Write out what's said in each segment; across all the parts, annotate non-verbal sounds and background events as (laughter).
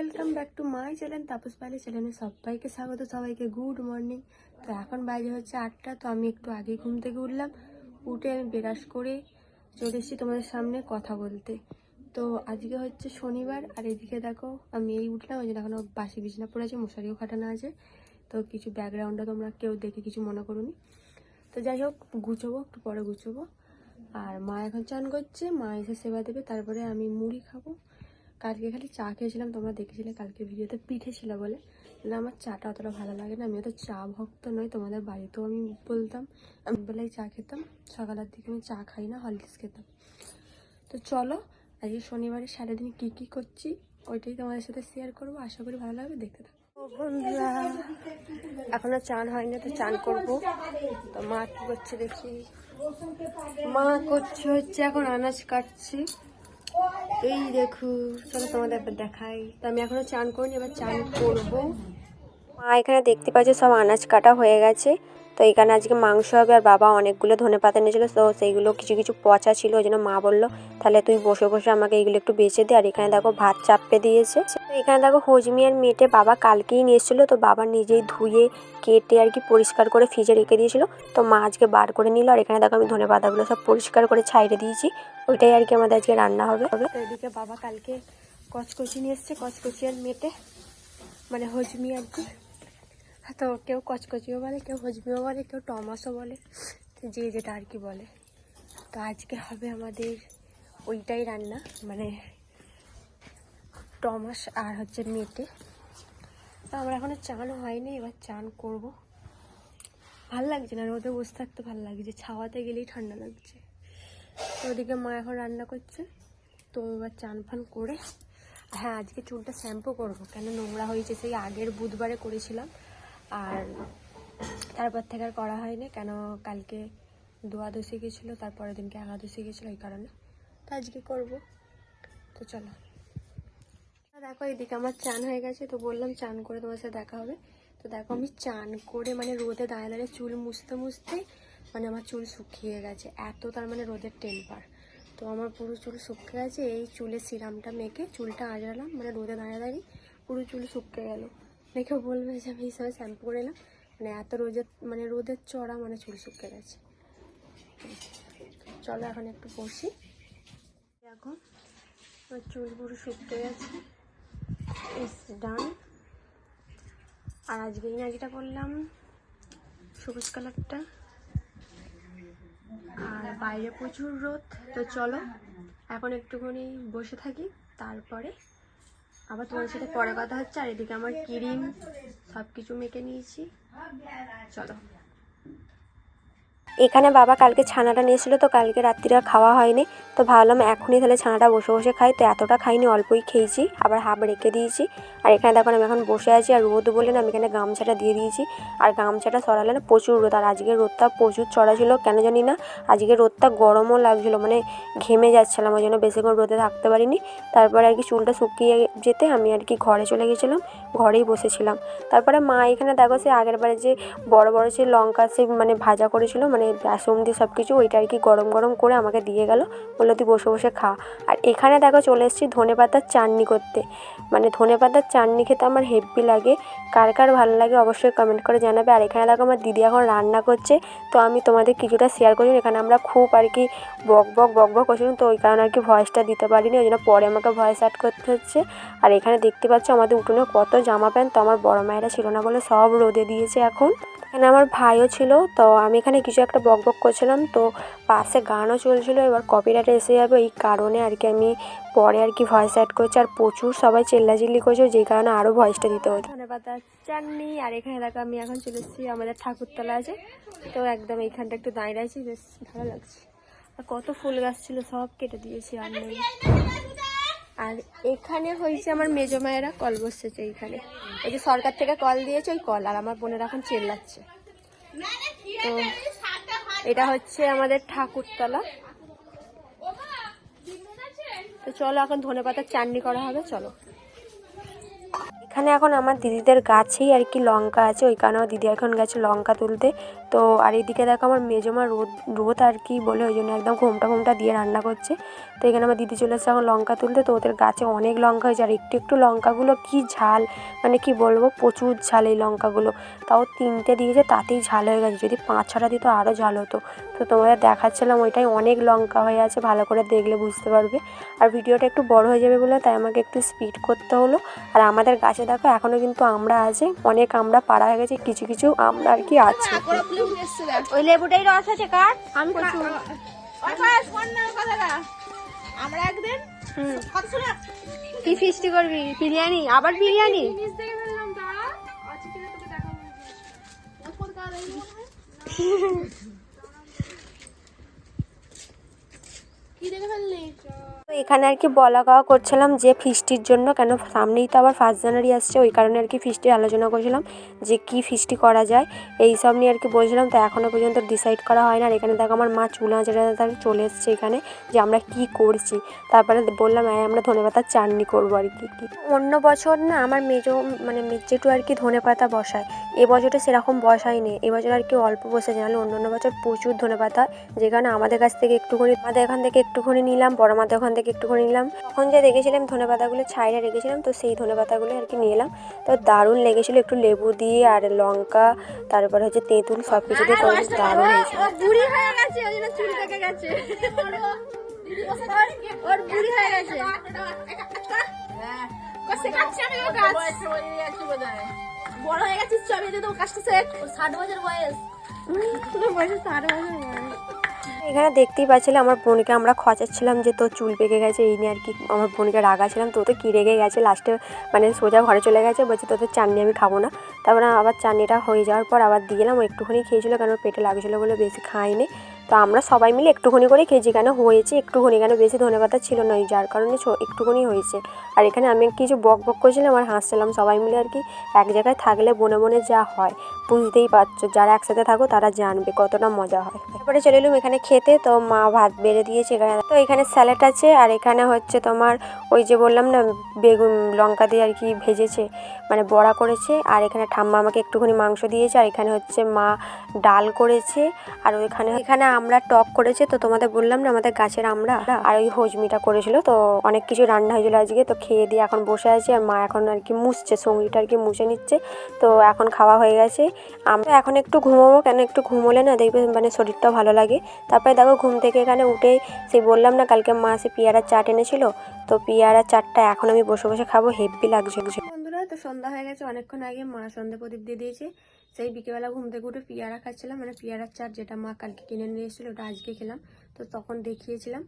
Welcome back to my channel Tapas Pali চ্যানেলে সবাইকে স্বাগত, সবাইকে গুড মর্নিং তো এখন বাজে হচ্ছে আটটা, তো আমি একটু আগে ঘুম থেকে উঠলাম। উঠে আমি বেরাস করে চলে এসেছি তোমাদের সামনে কথা বলতে। তো আজকে হচ্ছে শনিবার, আর এদিকে দেখো আমি এই উঠলাম, ওই জন্য এখনও বাসি বিছনা পড়ে আছে, মশারিও খাটানো আছে। তো কিছু ব্যাকগ্রাউন্ডে তোমরা কেউ দেখে কিছু মনে করোনি তো যাই হোক, গুছোবো, একটু পরে গুছোবো। আর মা এখন চান করছে, মা এসে সেবা দেবে, তারপরে আমি মুড়ি খাব। কালকে খালি চা খেয়েছিলাম, তোমরা দেখেছিলে কালকে ভিডিওতে পিঠে ছিল বলে। না, আমার চাটা অতটা ভালো লাগে না, আমি অত চা ভক্ত নই, তোমাদের বাড়িতেও আমি বলতাম। আমি বেলায় চা খেতাম, সকালের দিকে আমি চা খাই না হরলিক্স খেতাম। তো চলো, আজকে শনিবারে সারাদিন কী কী করছি, ওইটাই তোমাদের সাথে শেয়ার করব, আশা করি ভালো লাগবে, দেখতে থাকো। এখনও চান হয়নি তো চান করব। তো মা কি করছে দেখি। মা করছে হচ্ছে এখন আনাজ কাটছি। এই দেখো, চলো তোমাদের একবার দেখাই। তো আমি এখনও চান করিনি, এবার চান করব। মা এখানে দেখতে পাচ্ছে সব আনাজ কাটা হয়ে গেছে। তো এখানে আজকে মাংস হবে আর বাবা অনেকগুলো ধনে পাতা নিয়েছিল তো সেইগুলো কিছু কিছু পচা ছিল, ওই জন্য মা বলল, তাহলে তুই বসে বসে আমাকে এইগুলো একটু বেছে দে। আর এখানে দেখো ভাত চাপড়ে দিয়েছে। তো এখানে দেখো হজমি আর মেটে বাবা কালকেই নিয়ে এসেছিল, তো বাবা নিজেই ধুয়ে, কেটে আর কি পরিষ্কার করে ফ্রিজে রেখে দিয়েছিল। তো মা আজকে বার করে নিল, আর এখানে দেখো আমি ধনে পাতাগুলো সব পরিষ্কার করে ছাইড়ে দিয়েছি, ওইটাই আর কি আমাদের আজকে রান্না হবে। এদিকে বাবা কালকে কচকচি নিয়ে এসছে, কচকচি আর মেটে মানে হজমি আর কি। তো কেউ কচকচিও বলে, কেউ হজমিও বলে, কেউ টমাসও বলে, যে যেটা আর কি বলে। তো আজকে হবে আমাদের ওইটাই রান্না মানে টমাস আর হচ্ছে মেটে। তো আমার এখনও চানও হয়নি, এবার চান করব। ভালো লাগছে না, রোদে বসে থাকতে ভালো লাগছে, ছাওয়াতে গেলেই ঠান্ডা লাগছে। তো ওদিকে মা এখন রান্না করছে, তো এবার চান ফান করে হ্যাঁ আজকে চুলটা শ্যাম্পু করব, কেন নোংরা হয়েছে সেই আগের বুধবারে করেছিলাম। আর তারপর থেকে আর করা হয়নি, কেন কালকে দোয়াদশী গেছিল, তারপরের দিনকে একাদশী গেছিল, এই কারণে। তো আজকে করব। তো চলো। দেখো, এদিকে আমার চান হয়ে গেছে, তো বললাম চান করে তোমার সাথে দেখা হবে। তো দেখো, আমি চান করে মানে রোদে দাঁড়িয়ে দাঁড়িয়ে চুল মুছতে মুছতে মানে আমার চুল শুকিয়ে গেছে। এত তার মানে রোদের টেম্পার। তো আমার পুরো চুল শুকিয়ে গেছে, এই চুলে সিরামটা মেখে চুলটা আজরালাম মানে রোদে দাঁড়িয়ে দাঁড়িয়ে পুরো চুল শুকিয়ে গেল। দেখে বলবে যে আমি সময় শ্যাম্পু করে এলাম। মানে এত রোদের মানে রোদের চড়া মানে চুল শুকিয়ে গেছে। চলো এখন একটু বসি। এখন আমার চুল পুরো শুকিয়ে গেছে। ইস ডান আর আজকে এই নাজিটা করলাম সবুজ কালারটা। আর বাইরে প্রচুর রোদ। তো চলো, এখন একটুখানি বসে থাকি, তারপরে আবার তোমার সাথে পরে কথা হচ্ছে, আর এদিকে আমার ক্রিম সব কিছু মেখে নিয়েছি। চলো। এখানে বাবা কালকে ছানাটা নিয়েছিল, তো কালকে রাত্রিরে আর খাওয়া হয়নি। তো ভাবলাম এখনই তাহলে ছানাটা বসে বসে খাই। তো এতটা খাইনি, অল্পই খেয়েছি। আবার হাফ রেখে দিয়েছি। আর এখানে দেখুন আমি এখন বসে আছি। আর রোদ বলে না, আমি এখানে গামছাটা দিয়ে দিয়েছি। আর গামছাটা সরালে না প্রচুর রোদ। আর আজকে রোদটা প্রচুর চড়া ছিল, কেন জানি না? আজকে রোদটা গরমও লাগছিল মানে ঘেমে যাচ্ছিলাম। ওই জন্য বেশিক্ষণ রোদে থাকতে পারিনি। তারপরে আর কি চুলটা শুকিয়ে যেতে আমি আর কি ঘরে চলে গেছিলাম। ঘরেই বসেছিলাম। তারপরে মা এখানে দেখো, সে আগের বারে যে বড় বড় সে লঙ্কা সে মানে ভাজা করেছিল মানে বেসন দিয়ে সব কিছু ওইটা আর কি গরম গরম করে আমাকে দিয়ে গেল। বলল, তুই বসে বসে খা। আর এখানে দেখো চলে এসেছি ধনে পাতার চাটনি করতে। মানে ধনে পাতার চাটনি খেতে আমার হেভি লাগে। কার কার ভালো লাগে অবশ্যই কমেন্ট করে জানাবে। আর এখানে দেখো আমার দিদি এখন রান্না করছে। তো আমি তোমাদের কিছুটা শেয়ার করি। এখানে আমরা খুব আর কি বক বক বক বক করছিলাম। তো ওই কারণে আর কি ভয়েসটা দিতে পারিনি। ওই জন্য পরে আমাকে ভয়েস অ্যাড করতে হচ্ছে। আর এখানে দেখতে পাচ্ছ আমাদের উঠোনে কত জামা প্যান্ট। তো আমার বড় মায়েরা ছিল না বলে সব রোদে দিয়েছে এখন। এখানে আমার ভাইও ছিল, তো আমি এখানে কিছু একটা বক বক করছিলাম, তো পাশে গানও চলছিল, এবার কপিরাইট এসে যাবে, এই কারণে আর কি আমি পরে আর কি ভয়েস অ্যাড করছি, আর প্রচুর সবাই চিল্লাচিল্লি করছে, যে কারণে আরও ভয়েসটা দিতে হতো। ধনে পাতা চাটনি আর এখানে দেখো আমি এখন চলে এসেছি, আমাদের ঠাকুরতলা আছে, তো একদম এইখানটা একটু দাঁড়িয়ে আছি, বেশ ভালো লাগছে। আর কত ফুল গাছ ছিল, সব কেটে দিয়েছি আর নেই আর এখানে হয়েছে আমার মেজো মায়েরা কল বসেছে এইখানে ওই যে সরকার থেকে কল দিয়েছে, ওই কল, আর আমার বোনেরা এখন চেল্লাচ্ছে। তো এটা হচ্ছে আমাদের ঠাকুরতলা। তো চলো, এখন ধনে পাতার চাটনি করা হবে, চলো। এখানে এখন আমার দিদিদের গাছেই আর কি লঙ্কা আছে ওই কারণে আমার দিদি এখন গেছে লঙ্কা তুলতে। তো আর এইদিকে দেখো আমার মেজমা রোদ রোদ আর কি বলে, ওই জন্য একদম ঘোমটা ঘোমটা দিয়ে রান্না করছে। তো এখানে আমার দিদি চলে এসেছে এখন লঙ্কা তুলতে, তো ওদের গাছে অনেক লঙ্কা হয়েছে, আর একটু একটু লঙ্কাগুলো কি ঝাল মানে কি বলব, প্রচুর ঝাল এই লঙ্কাগুলো। তাও তিনটে দিয়েছে, তাতেই ঝাল হয়ে গেছে, যদি পাঁচ ছটা দিত আরও ঝাল হতো। তো তোমাদের দেখাচ্ছিলাম, ওইটাই অনেক লঙ্কা হয়ে আছে, ভালো করে দেখলে বুঝতে পারবে। আর ভিডিওটা একটু বড় হয়ে যাবে বলে, তাই আমাকে একটু স্পিড করতে হলো। আর আমাদের গাছে দেখো এখনও কিন্তু আমরা আছে, অনেক আমরা পাড়া হয়ে গেছে, কিছু কিছু আমরা আর কি আছে। ওই লেবুটাই রস আছে কার? আমি আমরা একদিন কি ফিস্টি করবি? বিরিয়ানি? আবার বিরিয়ানি (laughs) কি দেখে ফেললি তো এখানে আর কি বলা গাওয়া করছিলাম যে ফিস্টির জন্য, কেন সামনেই তো আবার ফার্স্ট জানুয়ারি আসছে, ওই কারণে আর কি ফিস্টির আলোচনা করছিলাম যে কি ফিস্টি করা যায়। এই সব নিয়ে আর কি বলছিলাম, তো এখনও পর্যন্ত ডিসাইড করা হয় না। আর এখানে দেখো আমার মা চুলা যেটা তার চলে এসছে এখানে, যে আমরা কি করছি। তারপরে বললাম হ্যাঁ আমরা ধনে পাতার চাটনি করব আর কি অন্য বছর না আমার মেজো মানে মেজেটু আর কি ধনে পাতা বসায়। এবছরটা সেরকম বসায়নি এবছর আর কি অল্প বসেছে নাহলে অন্য অন্য বছর প্রচুর ধনে পাতা যেখানে আমাদের কাছ থেকে একটুখানি আমাদের এখান থেকে একটুখানি নিলাম বড় মাদের ওখান থেকে একটুখানি নিলাম তখন যে দেখেছিলাম ধনে পাতাগুলো ছাইড়ে রেখেছিলাম তো সেই ধনে পাতাগুলো আর কি নিয়ে এলাম তো দারুণ লেগেছিলো একটু লেবু দিয়ে আর লঙ্কা তারপর হচ্ছে তেঁতুল সব কিছু দিয়ে করে দারুণ হয়ে হয়ে কাজ বড় হয়ে গেছিস আমি তো ষাট বছর বয়স। এখানে দেখতেই পাচ্ছিলে আমার বোনকে, আমরা খচাচ্ছিলাম যে তোর চুল পেকে গেছে, এই নিয়ে আর কি আমার বোনকে রাগাছিলাম তো তো কি রেগে গেছে, লাস্টে মানে সোজা ঘরে চলে গেছে, বলছে তোদের চাটনি আমি খাব না। তারপরে আবার চাটনিটা হয়ে যাওয়ার পর আবার দিয়ে দিলাম ও একটুখানি খেয়েছিল কারণ পেটে লাগছিল বলে বেশি খাইনি তো আমরা সবাই মিলে একটুখানি করে খেয়েছি কেন হয়েছে, একটুখানি কেন বেশি ধনেপাতা ছিল না যার কারণে একটুখানি হয়েছে। আর এখানে আমি কিছু বক বক করছিলাম আর হাসছিলাম সবাই মিলে আর কি, এক জায়গায় থাকলে বনে বনে যা হয়, বুঝতেই পারছ, যারা একসাথে থাকো তারা জানবে কতটা মজা হয়। তারপরে চলে এলাম এখানে খেতে, তো মা ভাত বেড়ে দিয়েছে এখানে। তো এখানে স্যালাড আছে আর এখানে হচ্ছে তোমার ওই যে বললাম না, বেগুন, লঙ্কা দিয়ে আর কি ভেজেছে মানে বড়া করেছে। আর এখানে ঠাম্মা আমাকে একটুখানি মাংস দিয়েছে, আর এখানে হচ্ছে মা ডাল করেছে। আর ওইখানে, এখানে আমরা টক করেছে, তো তোমাদের বললাম না আমাদের গাছের আমরা আর ওই হজমিটা করেছিল, তো অনেক কিছু রান্না হয়েছিল আজকে, তো খেয়ে দিয়ে এখন বসে আছি আর মা এখন আর কি মুছছে, সঙ্গীটা আর কি মুছে নিচ্ছে, তো এখন খাওয়া হয়ে গেছে। আমরা এখন একটু ঘুমোবো, কেন একটু ঘুমোলে না দেখবে মানে শরীরটাও ভালো লাগে। তারপরে দেখো ঘুম থেকে এখানে উঠে সেই বললাম না কালকে মা সে পেয়ারার চাট এনেছিল, তো পেয়ারার চাটটা এখন আমি বসে বসে খাব হেভি লাগছে। বন্ধুরা, তো সন্ধ্যা হয়ে গেছে, অনেকক্ষণ আগে মা সন্ধ্যা প্রদীপ দিয়ে দিয়েছে। সেই বিকেলবেলা ঘুম থেকে উঠে পিয়ারা খাচ্ছিলাম মানে পিয়ারার চাট যেটা মা কালকে কিনে নিয়ে এসেছিল ওটা আজকে খেলাম। তো তখন দেখিয়েছিলাম,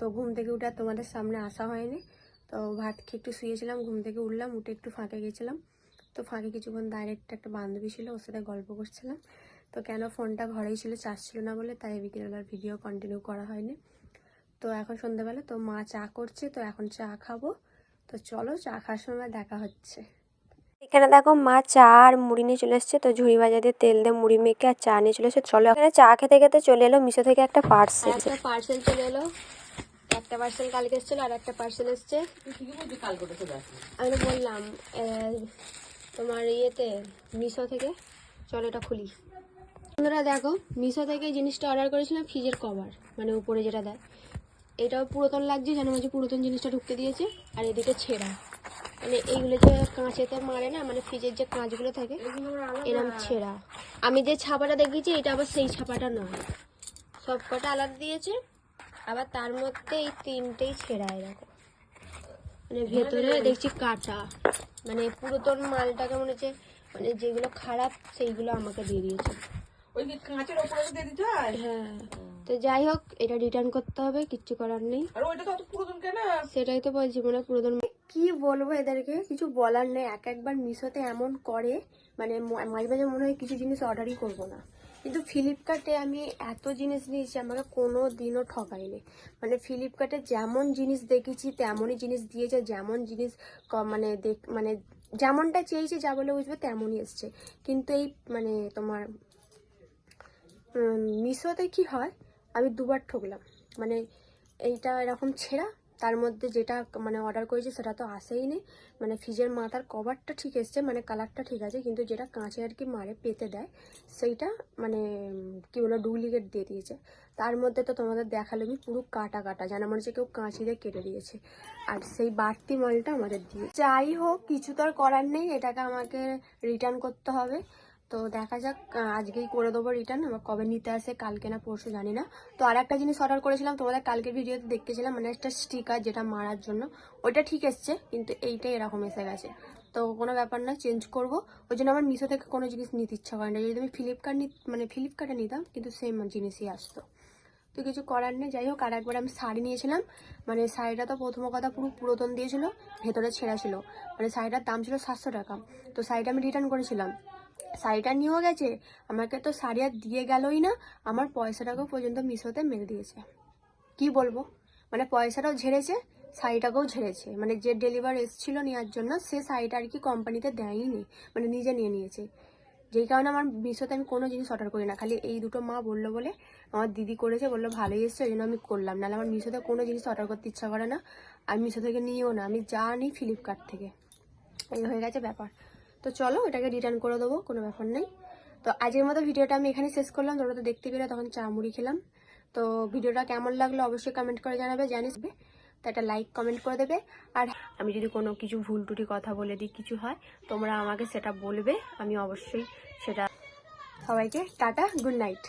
তো ঘুম থেকে উঠে তোমাদের সামনে আসা হয়নি। তো ভাত খেয়ে একটু শুয়েছিলাম, ঘুম থেকে উঠলাম, উঠে একটু ফাঁকে গেছিলাম। তো ফাঁকে কিছুক্ষণ ডাইরেক্ট একটা বান্ধবী ছিল, ওর সাথে গল্প করছিলাম। তো কেন ফোনটা ঘরেই ছিল, চার্জ ছিল না বলে তাই বিকেলবেলার ভিডিও কন্টিনিউ করা হয়নি। তো এখন সন্ধ্যাবেলা, তো মা চা করছে, তো এখন চা খাব। তো চলো চা খাওয়ার সময় দেখা হচ্ছে। এখানে দেখো মা চা আর মুড়ি নিয়ে চলে এসছে। তো ঝুড়ি ভাজা দিয়ে তেল দিয়ে মুড়ি মেখে আর চা নিয়ে চলে এসছে। চলো এখানে চা খেতে খেতে চলে এলো মিশো থেকে একটা পার্সেল একটা পার্সেল চলে এলো। একটা পার্সেল কালকে এসেছিল আর একটা পার্সেল এসছে। আমি বললাম তোমার ইয়েতে মিশো থেকে। চলো এটা খুলি। বন্ধুরা দেখো মিশো থেকে জিনিসটা অর্ডার করেছিলাম ফ্রিজের কভার মানে উপরে যেটা দেয়। এটাও পুরাতন লাগছে যেন মাঝে পুরাতন জিনিসটা ঢুকতে দিয়েছে। আর এদিকে ছেঁড়া। মানে এইগুলো যে কাঁচেতে মারে না মানে ফ্রিজের যে কাঁচগুলো থাকে এরম ছেঁড়া। আমি যে ছাপাটা দেখেছি এটা আবার সেই ছাপাটা নয়। সব কটা আলাদা দিয়েছে আবার তার মধ্যে এই তিনটেই ছেঁড়া এরকম। মানে ভেতরে দেখছি কাটা মানে পুরাতন মালটাকে মনে হচ্ছে মানে যেগুলো খারাপ সেইগুলো আমাকে দিয়ে দিয়েছে। হয়? তো যাই হোক এটা রিটার্ন করতে হবে কিচ্ছু করার নেই। সেটাই তো বলছি মানে পুরাতন কি বলব এদেরকে? কিছু বলার নেই। এক একবার মিশোতে এমন করে মানে মাঝে মাঝে মনে হয় কিছু জিনিস অর্ডারই করব না। কিন্তু ফ্লিপকার্টে আমি এত জিনিস নিয়েছি আমাকে কোনো দিনও ঠকাইনি। মানে ফ্লিপকার্টে যেমন জিনিস দেখেছি, তেমনই জিনিস দিয়েছে, যেমন জিনিস মানে দেখ মানে যেমনটা চেয়েছি, যা বলে বুঝবে, তেমনই এসছে। কিন্তু এই মানে তোমার মিশোতে কি হয়? আমি দুবার ঠকলাম। মানে এইটা এরকম ছেঁড়া তার মধ্যে যেটা মানে অর্ডার করেছি সেটা তো আসেই নি মানে ফ্রিজের মাথার কভারটা ঠিক এসছে মানে কালারটা ঠিক আছে, কিন্তু যেটা কাঁচে আর কি মারে, পেতে দেয়, সেইটা মানে কি বলো ডুপ্লিকেট দিয়ে দিয়েছে। তার মধ্যে তো তোমাদের দেখাল আমি পুরো কাটা কাটা, যেন মনে হচ্ছে কেউ কাঁচি দিয়ে কেটে দিয়েছে। আর সেই বাড়তি মালটা আমাদের দিয়ে যাই হোক, কিছু তো আর করার নেই, এটাকে আমাকে রিটার্ন করতে হবে। তো দেখা যাক আজকেই করে দেবো রিটার্ন আমার কবে নিতে আসে, কালকে না পরশু জানি না। তো আর একটা জিনিস অর্ডার করেছিলাম, তোমাদের কালকের ভিডিওতে দেখতেছিলাম মানে একটা স্টিকার যেটা মারার জন্য, ওইটা ঠিক এসছে, কিন্তু এইটাই এরকম এসে গেছে। তো কোনো ব্যাপার না চেঞ্জ করব। ওই জন্য আমার মিশো থেকে কোনো জিনিস নিতে ইচ্ছা করে না। যদি আমি ফ্লিপকার্ট মানে ফ্লিপকার্টে নিতাম, কিন্তু সেম জিনিসই আসতো। তো কিছু করার নেই, যাই হোক, আর একবার আমি শাড়ি নিয়েছিলাম মানে শাড়িটা তো প্রথম কথা পুরো পুরাতন দিয়েছিল, ভেতরে ছেঁড়া ছিল। মানে শাড়িটার দাম ছিল সাতশো টাকা। তো শাড়িটা আমি রিটার্ন করেছিলাম। শাড়িটা নিয়েও গেছে, আমাকে তো শাড়ি আর দিয়ে গেলই না, আমার পয়সাটাকেও পর্যন্ত মিশোতে মেরে দিয়েছে। কি বলব? মানে পয়সাটাও ঝেড়েছে, শাড়িটাকেও ঝেড়েছে। মানে যে ডেলিভার এসেছিল নেওয়ার জন্য, সে শাড়িটা আর কি কোম্পানিতে দেয়নি মানে নিজে নিয়ে নিয়েছে। যেই কারণে আমার মিশোতে আমি কোনো জিনিস অর্ডার করি না, খালি এই দুটো মা বলল বলে, আমার দিদি করেছে, বলল ভালোই এসছে, ওই জন্য আমি করলাম। নাহলে আমার মিশোতে কোনো জিনিস অর্ডার করতে ইচ্ছা করে না আমি মিশো থেকে নিয়েও না। আমি যা নিই ফ্লিপকার্ট থেকে। এই হয়ে গেছে ব্যাপার। তো চলো এটাকে রিটার্ন করে দেবো, কোনো ব্যাপার নেই। তো আজকের মতো ভিডিওটা আমি এখানে শেষ করলাম। তোমরা তো দেখতে পেলে, তখন চা মুড়ি খেলাম। তো ভিডিওটা কেমন লাগল অবশ্যই কমেন্ট করে জানাবে জানিস তো একটা লাইক কমেন্ট করে দেবে। আর আমি যদি কোনো কিছু ভুল টুটি কথা বলে দিই, কিছু হয়, তোমরা আমাকে সেটা বলবে। আমি অবশ্যই সেটা সবাইকে, টাটা গুড নাইট